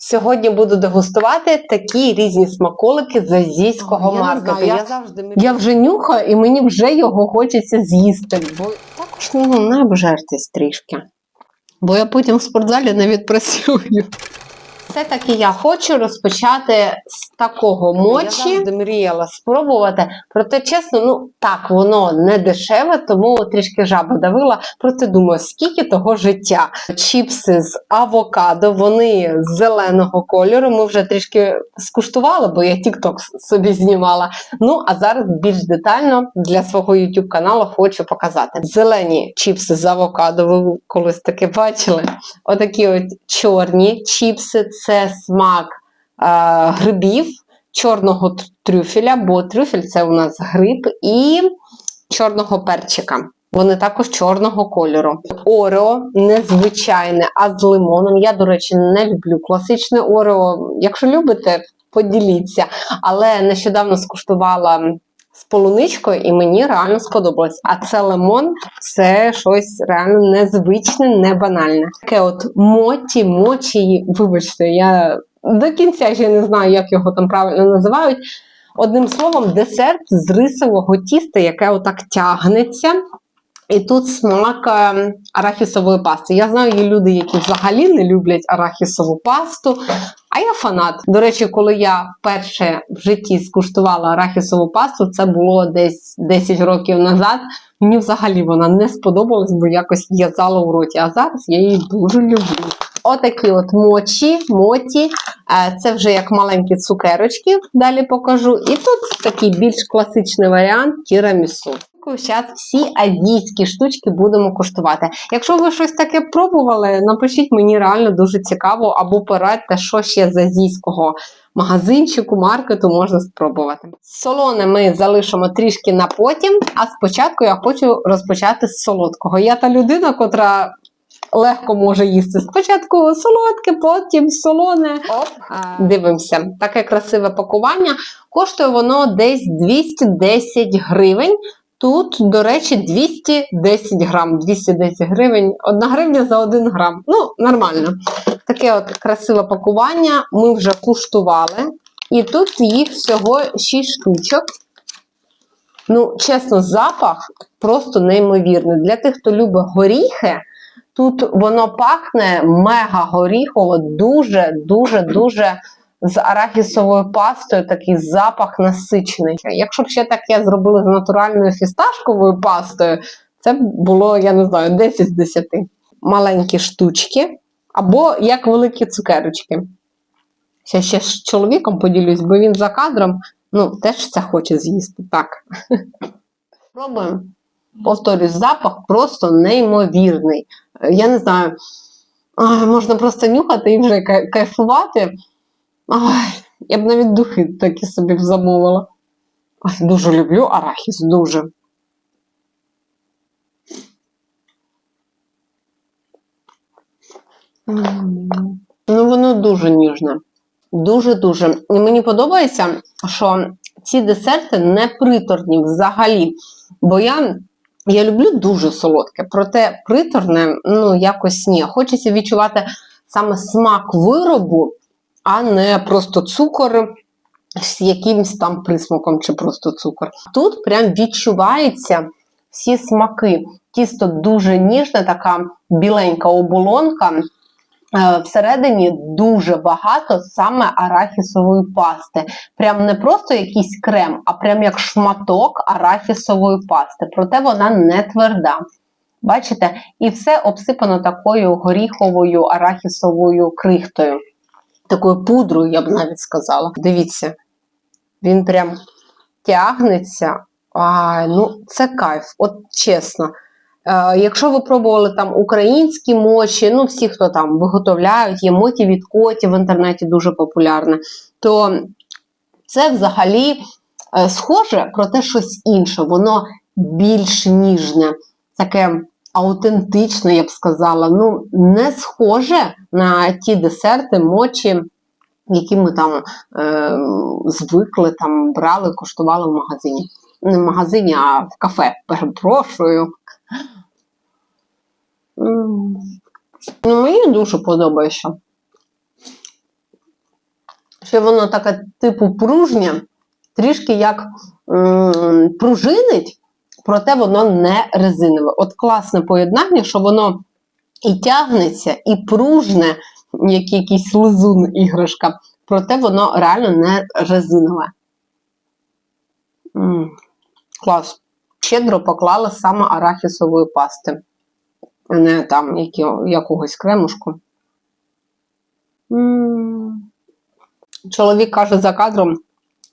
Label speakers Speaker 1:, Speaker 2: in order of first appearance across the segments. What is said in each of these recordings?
Speaker 1: Сьогодні буду дегустувати такі різні смаколики з азійського
Speaker 2: я не
Speaker 1: маркету.
Speaker 2: знаю,
Speaker 1: Я,
Speaker 2: я
Speaker 1: завжди я вже нюхаю, і мені вже його хочеться з'їсти. Бо також ну, не обжертись трішки. Бо я потім в спортзалі не відпрацюю. Все-таки я хочу розпочати з такого
Speaker 2: Я
Speaker 1: мочі.
Speaker 2: завжди
Speaker 1: мріяла спробувати. Проте, чесно, ну так, воно не дешеве, тому трішки жаба давила. Проте думаю, скільки того життя. Чіпси з авокадо, вони з зеленого кольору. Ми вже трішки скуштували, бо я TikTok собі знімала. Ну, а зараз більш детально для свого YouTube каналу хочу показати. Зелені чіпси з авокадо, ви колись таке бачили. Отакі от чорні чіпси це смак е, грибів, чорного трюфеля, бо трюфель це у нас гриб, і чорного перчика. Вони також чорного кольору. Орео незвичайне, а з лимоном. Я, до речі, не люблю класичне Орео. Якщо любите, поділіться. Але нещодавно скуштувала з полуничкою, і мені реально сподобалось. А це лимон це щось реально незвичне, не банальне. Таке от моті, мочі, вибачте, я до кінця ще не знаю, як його там правильно називають. Одним словом, десерт з рисового тіста, яке отак тягнеться. І тут смак е, арахісової пасти. Я знаю, є люди, які взагалі не люблять арахісову пасту, а я фанат. До речі, коли я вперше в житті скуштувала арахісову пасту, це було десь 10 років назад. Мені взагалі вона не сподобалась, бо якось в'язала у роті. А зараз я її дуже люблю. Отакі от мочі, моті. Е, Це вже як маленькі цукерочки, далі покажу. І тут такий більш класичний варіант тірамісу. Зараз всі азійські штучки будемо куштувати. Якщо ви щось таке пробували, напишіть мені реально дуже цікаво, або порадьте, що ще з азійського магазинчику, маркету можна спробувати. Солоне ми залишимо трішки на потім, а спочатку я хочу розпочати з солодкого. Я та людина, котра легко може їсти. Спочатку солодке, потім солоне. Оп, дивимося. Таке красиве пакування. Коштує воно десь 210 гривень. Тут, до речі, 210 грам. 210 гривень. Одна гривня за 1 грам. Ну, нормально. Таке от красиве пакування. Ми вже куштували. І тут їх всього 6 штучок. Ну, чесно, запах просто неймовірний. Для тих, хто любить горіхи, тут воно пахне мега горіхово, дуже, дуже, дуже з арахісовою пастою такий запах насичений. Якщо б ще таке зробили з натуральною фісташковою пастою, це було, я не знаю, 10 з 10. Маленькі штучки, або як великі цукерочки. Ще, ще з чоловіком поділюсь, бо він за кадром ну, теж це хоче з'їсти. Так. Пробуємо. Повторюсь, запах просто неймовірний. Я не знаю, можна просто нюхати і вже кайфувати. Ай, я б навіть духи такі собі замовила. Ай, дуже люблю арахіс, дуже. Ну, воно дуже ніжне. Дуже-дуже. І мені подобається, що ці десерти не приторні взагалі. Бо я, я люблю дуже солодке, проте приторне, ну, якось ні. Хочеться відчувати саме смак виробу, а не просто цукор з якимось там присмаком чи просто цукор. Тут прям відчувається всі смаки. Тісто дуже ніжне, така біленька оболонка. Е, Всередині дуже багато саме арахісової пасти. Прям не просто якийсь крем, а прям як шматок арахісової пасти. Проте вона не тверда. Бачите? І все обсипано такою горіховою арахісовою крихтою. Такою пудрою, я б навіть сказала. Дивіться, він прям тягнеться. А, ну, це кайф, от чесно. Е, якщо ви пробували там українські мочі, ну всі, хто там виготовляють, є моті від котів в інтернеті дуже популярне, то це взагалі е, схоже, проте щось інше. Воно більш ніжне, таке аутентичне, я б сказала. Ну, не схоже на ті десерти, мочі, які ми там е, звикли, там брали, коштували в магазині. Не в магазині, а в кафе. Перепрошую. Ну, мені дуже подобається. Ще воно таке типу пружнє, трішки як м, пружинить, проте воно не резинове. От класне поєднання, що воно і тягнеться, і пружне, як якийсь лизун іграшка, проте воно реально не резинове. М, клас. Щедро поклали саме арахісової пасти, а не там які, якогось кремушку. М. Чоловік каже за кадром,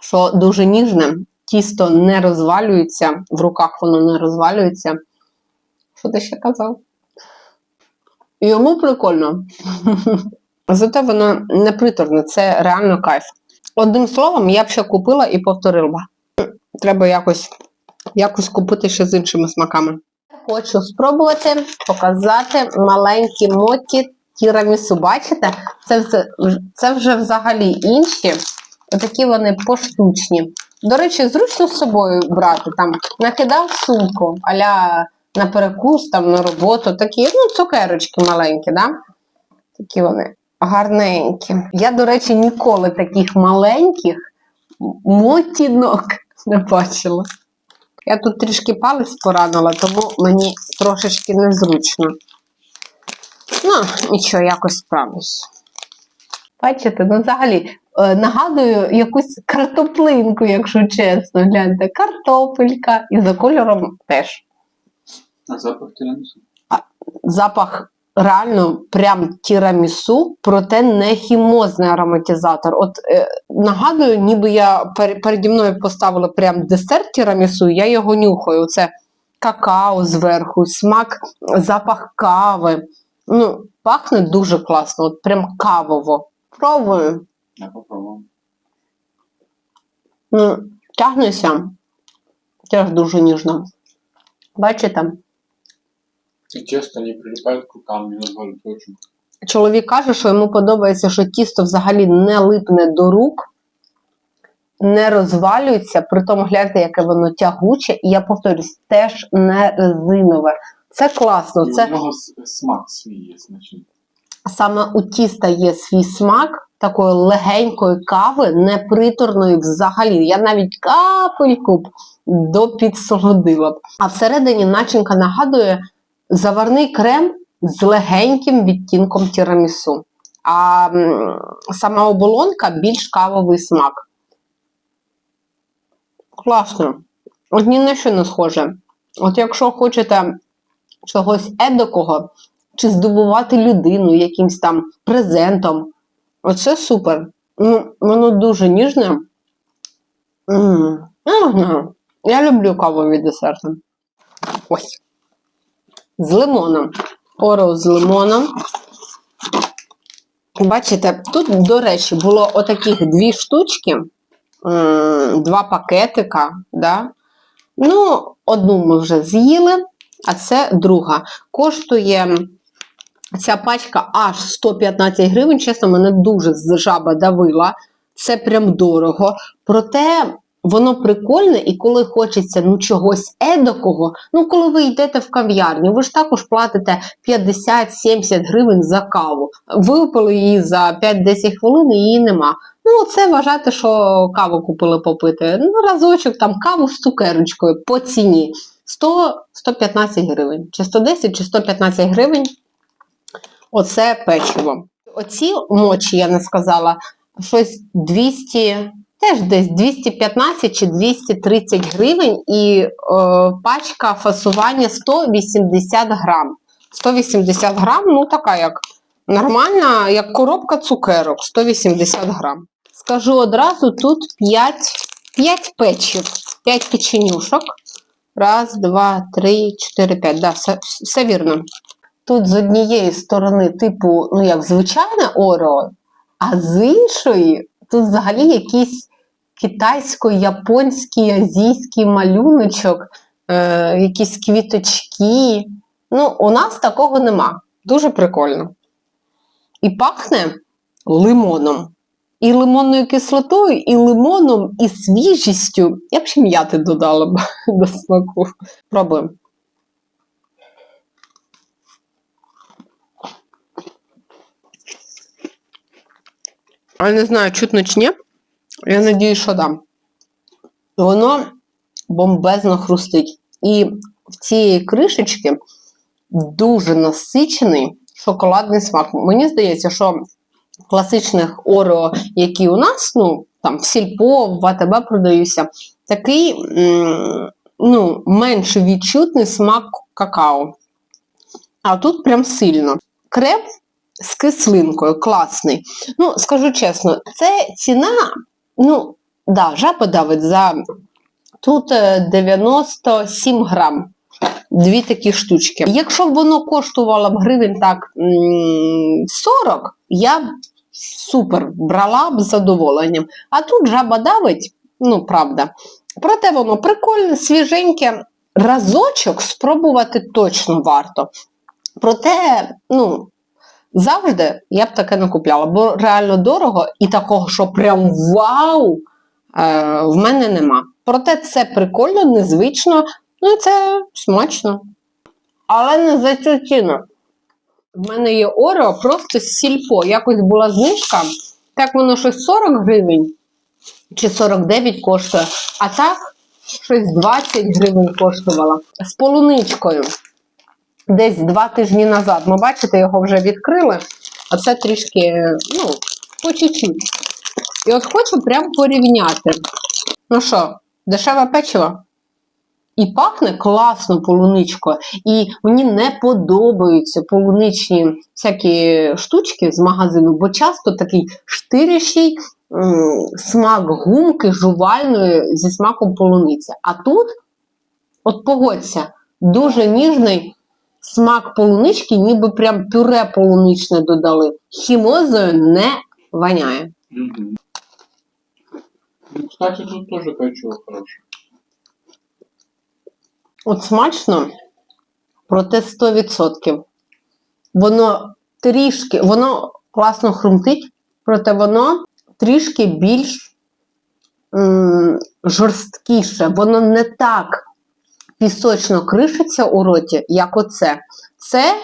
Speaker 1: що дуже ніжне, тісто не розвалюється, в руках воно не розвалюється. Що ти ще казав? Йому прикольно. Зате воно не приторне, це реально кайф. Одним словом, я б ще купила і повторила. Треба якось, якось купити ще з іншими смаками. Хочу спробувати показати маленькі моті тірамісу. Бачите? Це, це вже взагалі інші. Такі вони поштучні. До речі, зручно з собою брати. Там накидав сумку, аля на перекус, там на роботу. Такі, ну, цукерочки маленькі, да? Такі вони гарненькі. Я, до речі, ніколи таких маленьких мотінок не бачила. Я тут трішки палець поранила, тому мені трошечки незручно. Ну, нічого, якось справлюсь. Бачите, ну взагалі е, нагадую якусь картоплинку, якщо чесно. Гляньте, картопелька і за кольором теж.
Speaker 2: А запах тирамісу?
Speaker 1: Запах реально прям тірамісу, проте не хімозний ароматизатор. От е, нагадую, ніби я пер, переді мною поставила прям десерт тірамісу, я його нюхаю. Це какао зверху, смак, запах кави. Ну, пахне дуже класно, от прям кавово. Пробую.
Speaker 2: Я попробував.
Speaker 1: Ну, тягнеться теж дуже ніжно. Бачите?
Speaker 2: И тесто не прилипает к рукам, не назвали очень.
Speaker 1: Чоловік каже, що йому подобається, що тісто взагалі не липне до рук, не розвалюється, при тому гляньте, яке воно тягуче, і я повторюсь, теж не резинове. Це класно. Це
Speaker 2: у с- смак свій есть, значит.
Speaker 1: саме у тіста є свій смак такої легенької кави, не приторної взагалі. Я навіть капельку б допідсолодила б. А всередині начинка нагадує заварний крем з легеньким відтінком тірамісу. А сама оболонка більш кавовий смак. Класно. От ні на що не схоже. От якщо хочете чогось едакого, чи здивувати людину якимсь там презентом. Оце супер. Ну, воно дуже ніжне. М, Я не знаю. Я люблю кавові десерти. Ой. З лимоном. Орео з лимоном. Бачите, тут, до речі, було отаких дві штучки, два пакетика. Да? Ну, одну ми вже з'їли, а це друга. Коштує ця пачка аж 115 гривень. Чесно, мене дуже жаба давила. Це прям дорого. Проте воно прикольне, і коли хочеться ну, чогось едакого, ну коли ви йдете в кав'ярню, ви ж також платите 50-70 гривень за каву. Випили її за 5-10 хвилин і її нема. Ну, це вважайте, що каву купили попити. Ну, разочок там каву з цукерочкою по ціні 100-115 гривень. Чи 110, чи 115 гривень. Оце печиво. Оці мочі, я не сказала, щось 200, теж десь 215 чи 230 гривень, і е, пачка фасування 180 грам. 180 грам, ну така як нормальна, як коробка цукерок, 180 грам. Скажу одразу, тут 5, 5 печів, 5 печенюшок. Раз, два, три, чотири, п'ять. Да, все, все вірно. Тут з однієї сторони, типу, ну як звичайне Орео, а з іншої тут взагалі якийсь китайсько-японський азійський малюночок, е, якісь квіточки. Ну, у нас такого нема. Дуже прикольно. І пахне лимоном. І лимонною кислотою, і лимоном, і свіжістю. Я б ще м'яти додала б до смаку. Пробуємо. Але не знаю, чутно чи ні. Я надію, що дам. Воно бомбезно хрустить. І в цієї кришечки дуже насичений шоколадний смак. Мені здається, що класичних Орео, які у нас, ну, там в Сільпо, в АТБ продаються, такий ну, менш відчутний смак какао. А тут прям сильно. Крем з кислинкою, класний. Ну, скажу чесно, це ціна, ну, да, жаба давить за тут е, 97 грам. Дві такі штучки. Якщо б воно коштувало б гривень так 40, я б супер брала б з задоволенням. А тут жаба давить, ну правда. Проте воно прикольне, свіженьке. Разочок спробувати точно варто. Проте, ну, завжди я б таке не купляла, бо реально дорого і такого, що прям вау, е, в мене нема. Проте це прикольно, незвично, ну і це смачно. Але не за цю ціну. В мене є Орео просто з сільпо. Якось була знижка, так воно щось 40 гривень чи 49 коштує, а так щось 20 гривень коштувало. З полуничкою. Десь два тижні назад. Ми бачите, його вже відкрили, а це трішки, ну, по чуть-чуть. І от хочу прям порівняти. Ну що, дешеве печиво? І пахне класно полуничкою. І мені не подобаються полуничні всякі штучки з магазину, бо часто такий штирящий смак гумки жувальної зі смаком полуниці. А тут, от погодься, дуже ніжний смак полунички, ніби прям пюре полуничне додали. Хімозою не воняє.
Speaker 2: Ну, кстати, тут тоже печиво хорошее.
Speaker 1: От смачно, проте 100%. Воно трішки, воно класно хрумтить, проте воно трішки більш м, жорсткіше. Воно не так пісочно кришиться у роті, як оце. Це е,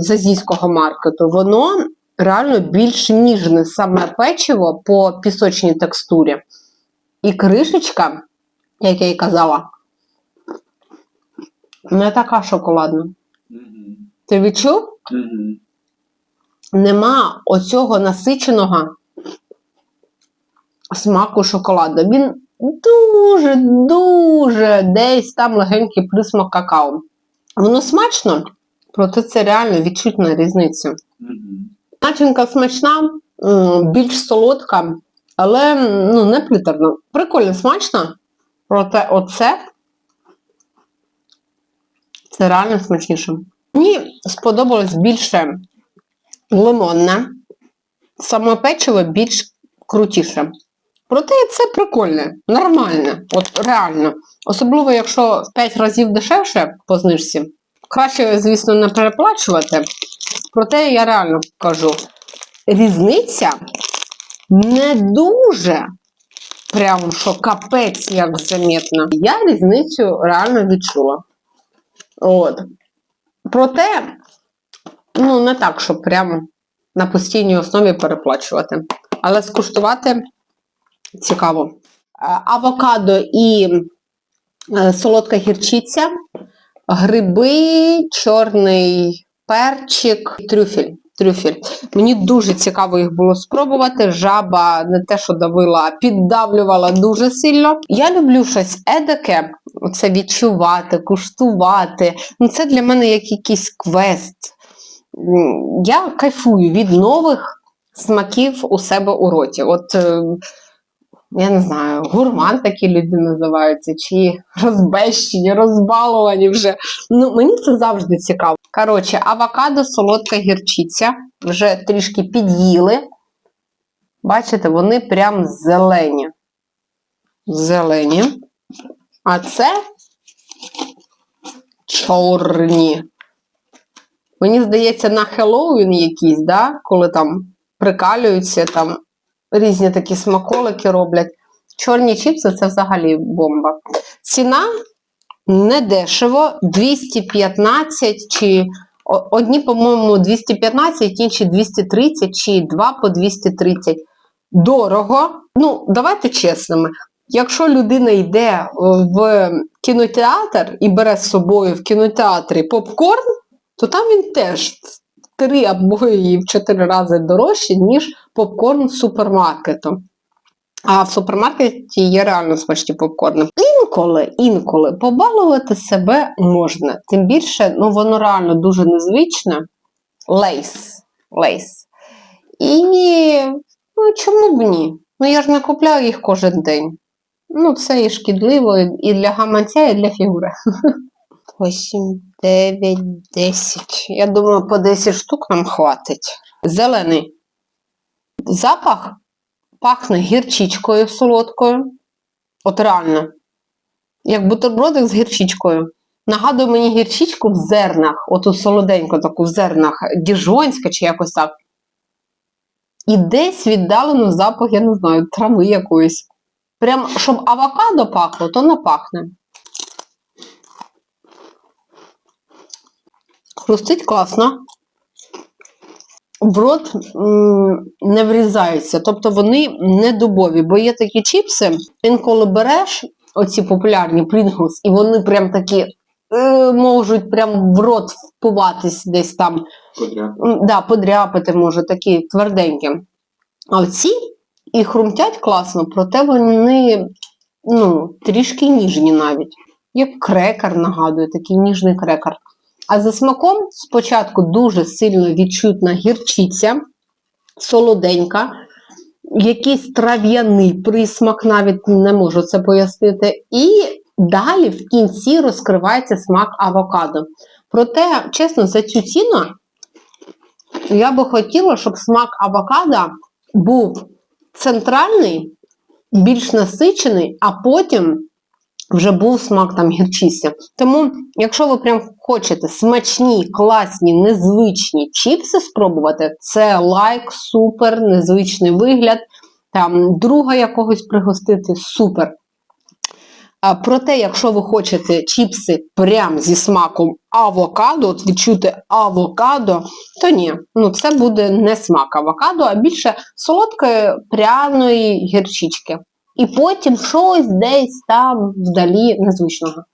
Speaker 1: з азійського маркету, воно реально більш ніжне саме печиво по пісочній текстурі. І кришечка, як я й казала, не така шоколадна. Ти відчув? Нема оцього насиченого смаку шоколаду. Він дуже, дуже десь там легенький присмак какао. Воно смачно, проте це реально відчутна різниця. Начинка смачна, більш солодка, але ну, не приторно. Прикольно смачно, проте оце це реально смачніше. Мені сподобалось більше лимонне, саме печиво більш крутіше. Проте це прикольне, нормальне, от реально. Особливо, якщо в 5 разів дешевше по знижці. Краще, звісно, не переплачувати. Проте я реально кажу, різниця не дуже прям що капець як замітно. Я різницю реально відчула. От. Проте, ну, не так, щоб прямо на постійній основі переплачувати. Але скуштувати цікаво. Е, Авокадо і е, солодка гірчиця, гриби, чорний перчик, трюфель. Трюфель. Мені дуже цікаво їх було спробувати. Жаба не те, що давила, а піддавлювала дуже сильно. Я люблю щось едике, це відчувати, куштувати. Ну, це для мене як якийсь квест. Я кайфую від нових смаків у себе у роті. От е, я не знаю, гурман такі люди називаються, чи розбещені, розбалувані вже. Ну, мені це завжди цікаво. Коротше, авокадо, солодка гірчиця. Вже трішки під'їли. Бачите, вони прям зелені. Зелені. А це чорні. Мені здається, на Хеллоуін якийсь, да? коли там прикалюються, там різні такі смаколики роблять. Чорні чіпси це взагалі бомба. Ціна недешево 215 чи Одні, по-моєму, 215, інші 230, чи два по 230. Дорого. Ну, давайте чесними. Якщо людина йде е, в кінотеатр і бере з собою в кінотеатрі попкорн, то там він теж три або і в чотири рази дорожче, ніж попкорн з супермаркету. А в супермаркеті є реально смачні попкорни. Інколи, інколи побалувати себе можна. Тим більше, ну воно реально дуже незвичне. Лейс. Лейс. І ну, чому б ні? Ну я ж не купляю їх кожен день. Ну, це і шкідливо і для гаманця, і для фігури. 8, 9, 10. Я думаю, по 10 штук нам хватить. Зелений. Запах пахне гірчичкою солодкою. От реально. Як бутербродик з гірчичкою. Нагадує мені гірчичку в зернах, оту солоденьку таку в зернах, діжонська чи якось так. І десь віддалено запах, я не знаю, трави якоїсь. Прям, щоб авокадо пахло, то не пахне. Хрустить класно. В рот не врізаються, тобто вони не дубові, бо є такі чіпси, інколи береш оці популярні Pringles, і вони прям такі е, можуть прям в рот впиватись десь там
Speaker 2: Подряд.
Speaker 1: М, да, подряпати може, такі тверденькі. А оці і хрумтять класно, проте вони ну, трішки ніжні навіть. Як крекер, нагадую, такий ніжний крекер. А за смаком спочатку дуже сильно відчутна гірчиця, солоденька, якийсь трав'яний присмак, навіть не можу це пояснити. І далі в кінці розкривається смак авокадо. Проте, чесно, за цю ціну я би хотіла, щоб смак авокадо був центральний, більш насичений, а потім вже був смак там гірчиця. Тому, якщо ви прям хочете смачні, класні, незвичні чіпси спробувати, це лайк, супер, незвичний вигляд. Там друга якогось пригостити, супер. А, проте, якщо ви хочете чіпси прям зі смаком авокадо, от відчути авокадо, то ні, ну це буде не смак авокадо, а більше солодкої пряної гірчички. І потім щось десь там вдалі незвичного.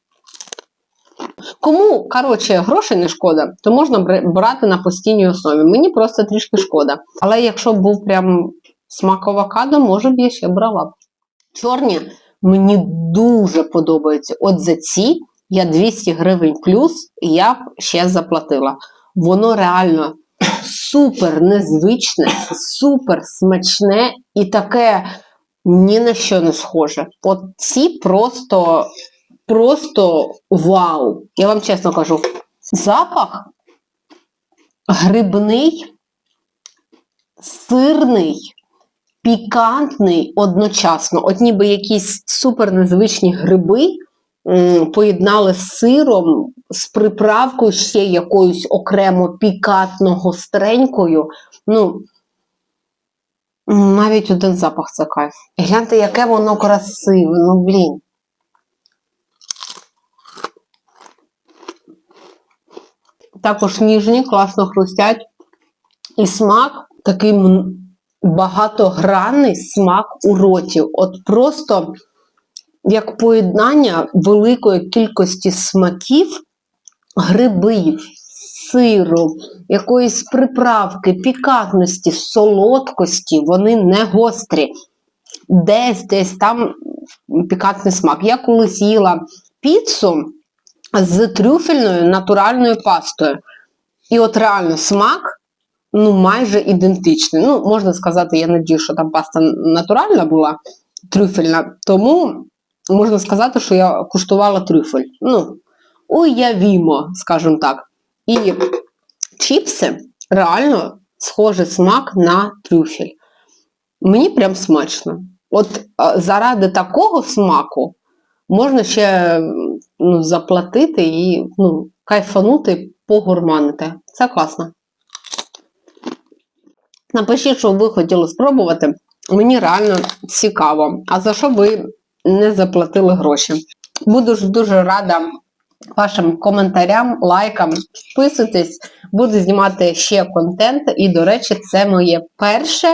Speaker 1: Кому, коротше, грошей не шкода, то можна брати на постійній основі. Мені просто трішки шкода. Але якщо б був прям смак авокадо, може б я ще брала. Чорні мені дуже подобаються. От за ці я 200 гривень плюс я б ще заплатила. Воно реально супер незвичне, супер смачне і таке ні на що не схоже. От ці просто, просто вау. Я вам чесно кажу, запах грибний, сирний, пікантний одночасно. От ніби якісь супер незвичні гриби поєднали з сиром, з приправкою ще якоюсь окремо пікантно гостренькою. Ну, навіть один запах це кайф. Гляньте, яке воно красиве, ну блін. Також ніжні, класно хрустять. І смак такий багатогранний смак у роті. От просто як поєднання великої кількості смаків, грибів, сиру, якоїсь приправки, пікантності, солодкості, вони не гострі. Десь десь там пікантний смак. Я колись їла піцу з трюфельною натуральною пастою. І от реально смак ну, майже ідентичний. Ну, можна сказати, я надію, що там паста натуральна була, трюфельна, тому можна сказати, що я куштувала трюфель. Ну, уявімо, скажімо так. І чіпси реально схожий смак на трюфель. Мені прям смачно. От заради такого смаку можна ще ну, заплатити і ну, кайфанути, погурманити. Це класно. Напишіть, що ви хотіли спробувати. Мені реально цікаво. А за що ви не заплатили гроші? Буду ж дуже рада вашим коментарям, лайкам. Підписуйтесь, буду знімати ще контент. І, до речі, це моє перше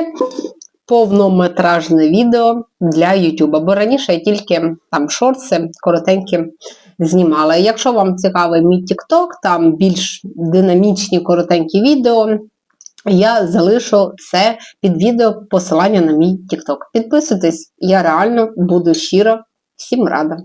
Speaker 1: повнометражне відео для YouTube. Бо раніше я тільки там шорти коротенькі знімала. Якщо вам цікавий мій TikTok, там більш динамічні коротенькі відео. Я залишу це під відео посилання на мій TikTok. Підписуйтесь, я реально буду щиро всім рада.